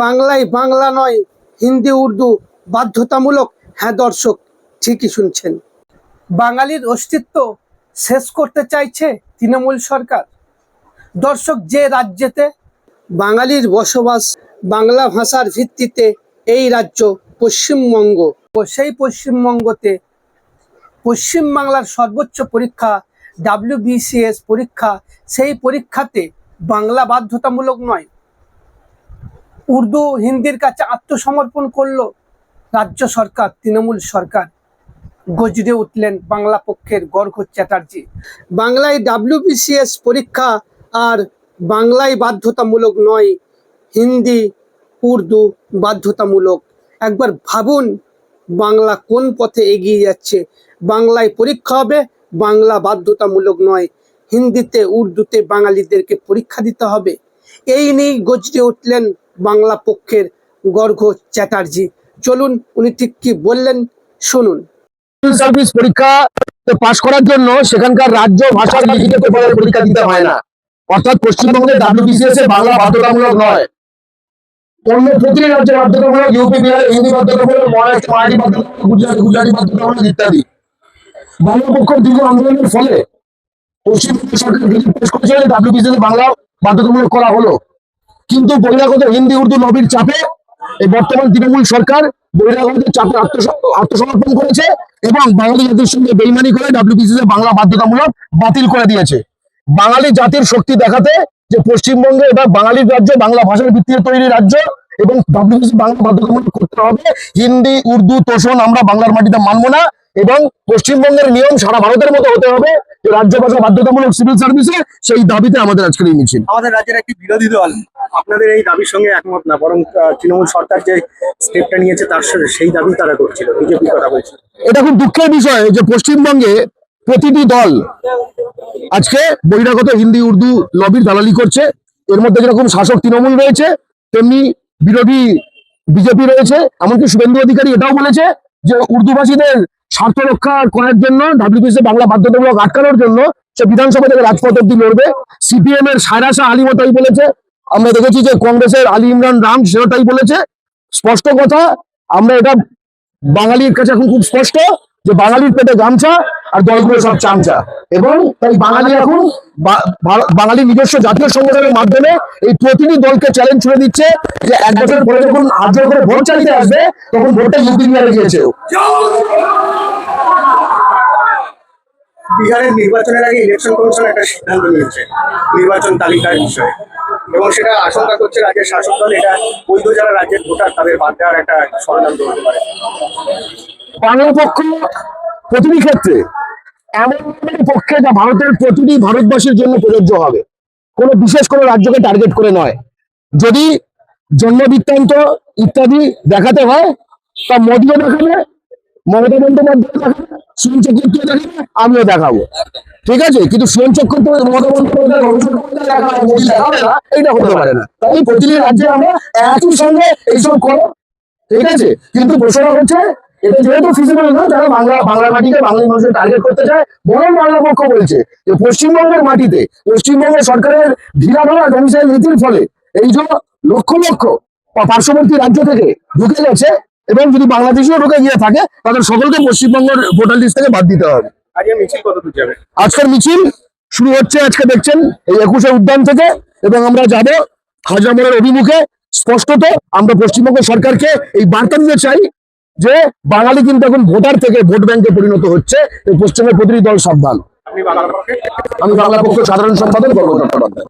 বাংলায় বাংলা নয়, হিন্দি, উর্দু বাধ্যতামূলক। হ্যাঁ দর্শক, ঠিকই শুনছেন। বাঙালির অস্তিত্ব শেষ করতে চাইছে তৃণমূল সরকার। দর্শক, যে রাজ্যেতে বাঙালির বসবাস বাংলা ভাষার ভিত্তিতে এই রাজ্য পশ্চিমবঙ্গ, ও সেই পশ্চিমবঙ্গতে পশ্চিমবাংলার সর্বোচ্চ পরীক্ষা ডাব্লিউবিসিএস পরীক্ষা, সেই পরীক্ষাতে বাংলা বাধ্যতামূলক নয় উর্দু হিন্দির কাছে আত্মসমর্পণ করল রাজ্য সরকার, তৃণমূল সরকার। গজরে উঠলেন বাংলা পক্ষের গর্গ চ্যাটার্জি। বাংলায় ডাব্লিউবিসিএস পরীক্ষা আর বাংলায় বাধ্যতামূলক নয়, হিন্দি, উর্দু বাধ্যতামূলক। একবার ভাবুন বাংলা কোন পথে এগিয়ে যাচ্ছে। বাংলায় পরীক্ষা হবে, বাংলা বাধ্যতামূলক নয়, হিন্দিতে, উর্দুতে বাঙালিদেরকে পরীক্ষা দিতে হবে। এই নিয়েই গজরে উঠলেন বাংলা পক্ষের গর্গ চ্যাটার্জি। চলুন, উনি ঠিক কি বললেন, শুনুন। সার্ভিস পরীক্ষা পাশ করার জন্য সেখানকার রাজ্য ভাষার লিখিত পেপারের পরীক্ষা দিতে হয় না। অর্থাৎ পশ্চিমবঙ্গে ডাব্লিউবিসিএস এ বাংলা বাধ্যতামূলক নয়। অন্য প্রতিটি রাজ্যে বাধ্যতামূলক ইউপি বিহার, হিন্দি বাধ্যতামূলক, মহারাষ্ট্র, মারাঠি বাধ্যতামূলক, গুজরাট, গুজরাটি বাধ্যতামূলক ইত্যাদি। বাংলা পক্ষ দীর্ঘ আন্দোলনের ফলে পশ্চিমবঙ্গ সরকার পেশ ডাব্লিউবিসিএস বাংলা বাধ্যতামূলক করা হলো। কিন্তু বহিরাগত হিন্দি, উর্দু লবির চাপে এই বর্তমান তৃণমূল সরকার বহিরাগতের চাপে আত্মস- আত্মসমর্পণ করেছে এবং বাঙালি জাতির সঙ্গে বেইমানি করে ডাব্লিউবিসিএস বাংলা বাধ্যতামূলক বাতিল করে দিয়েছে। বাঙালি জাতির শক্তি দেখাতে যে পশ্চিমবঙ্গে এবার বাঙালির রাজ্য, বাংলা ভাষার ভিত্তিতে তৈরি রাজ্য এবং ডাব্লিউবিসি বাংলা বাধ্যতামূলক করতে হবে। হিন্দি, উর্দু, তোষণ আমরা বাংলার মাটিতে মানবো না এবং পশ্চিমবঙ্গের নিয়ম সারা ভারতের মতো হতে হবে। রাজ্য ভাষা বাধ্যতামূলক সিভিল সার্ভিসে সেই দাবিতে আমাদের আজকের এই মিছিল আমাদের রাজ্যের একটি বিরোধী দল আপনাদের এই দাবির সঙ্গে একমত না বরং তৃণমূল সরকার যে স্টেপটা নিয়েছে তার সেই দাবি তারা করছিল বিজেপি কথা বলছিল। এটা খুব দুঃখের বিষয় যে পশ্চিমবঙ্গে প্রতিটি দল আজকে বহিরাগত হিন্দি উর্দু লবির দালালি করছে। এর মধ্যে যেরকম শাসক তৃণমূল রয়েছে তেমনি বিরোধী বিজেপি রয়েছে। এমনকি শুভেন্দু অধিকারী এটাও বলেছে যে উর্দুভাষীদের স্বার্থ রক্ষা করার জন্য ডাব্লিউবিসি বাংলা বাধ্যতামূলক আটকানোর জন্য সে বিধানসভা থেকে রাজপথ অব্দি লড়বে। সিপিএম এর সায়রাশা আলিমও তাই বলেছে, আমরা দেখেছি যে কংগ্রেসের আলী ইমরান রাম সেও তাই বলেছে। স্পষ্ট কথা, আমরা এটা বাঙালির কাছে এখন খুব স্পষ্ট যে বাঙালির পেটে গামছা আর দলগুলো সব চামচা। এবং তাই বাঙালি এখন বাঙালি নিজস্ব জাতীয় সংগঠনের মাধ্যমে এই প্রতিটি দলকে চ্যালেঞ্জ ছুড়ে দিচ্ছে যে এক বছর পরে যখন আর্য করে ভোট চালিয়ে আসবে, তখন ভোটটা ইউপি বিহারে গিয়েছে বিহারের নির্বাচনের আগে ইলেকশন কমিশন একটা সিদ্ধান্ত নিয়েছে নির্বাচন তালিকার বিষয়ে। এবং সেটা আশঙ্কা করছে রাজ্যের শাসক দল, এটা বৈধ যারা রাজ্যের ভোটার তাদের বাদ দেওয়ার একটা ষড়যন্ত্র হতে পারে। বাংলা পক্ষ প্রতিটি ক্ষেত্রে এমন পক্ষে যা ভারতের প্রতিটি ভারতবাসীর জন্য প্রযোজ্য হবে। কোনো বিশেষ কোনো রাজ্যকে টার্গেট করে নয়। যদি জন্ম বৃত্তান্ত ইত্যাদি দেখাতে হয়, তা মোদীও দেখাবে মমতা বন্দ্যোপাধ্যায় সুনীল দেখাবে, আমিও দেখাবো। ঠিক আছে? কিন্তু সুনীল চক্রবর্তী, মমতা বন্দ্যোপাধ্যায় এইটা হতে পারে না। তাই প্রতিটি রাজ্যে আমরা একই সঙ্গে এইসব করো ঠিক আছে? কিন্তু প্রশ্ন হচ্ছে, এটা যেহেতু না বাংলা বাংলা বাঙালি মানুষের টার্গেট করতে চায়, বরং বাংলা পক্ষ বলছে যে পশ্চিমবঙ্গের মাটিতে সরকারের নীতির ফলে, এই লক্ষ লক্ষ পার্শ্ববর্তী রাজ্য থেকে ঢুকে গেছে এবং যদি বাংলাদেশেও ঢুকে গিয়ে থাকে তাদের সকলকে পশ্চিমবঙ্গের ভোটার লিস্ট থেকে বাদ দিতে হবে। আজকের মিছিল শুরু হচ্ছে আজকে দেখছেন এই একুশে উদ্যান থেকে এবং আমরা যাব হাজরামোড়ের অভিমুখে। স্পষ্টত আমরা পশ্চিমবঙ্গ সরকারকে এই বার্তা দিতে চাই যে বাঙালি কিন্তু এখন ভোটার থেকে ভোট ব্যাংকে পরিণত হচ্ছে এই পশ্চিমের প্রতিটি দল সাবধান। আমি বাংলা পক্ষ সাধারণ সম্পাদক গর্ব চট্টোপাধ্যায়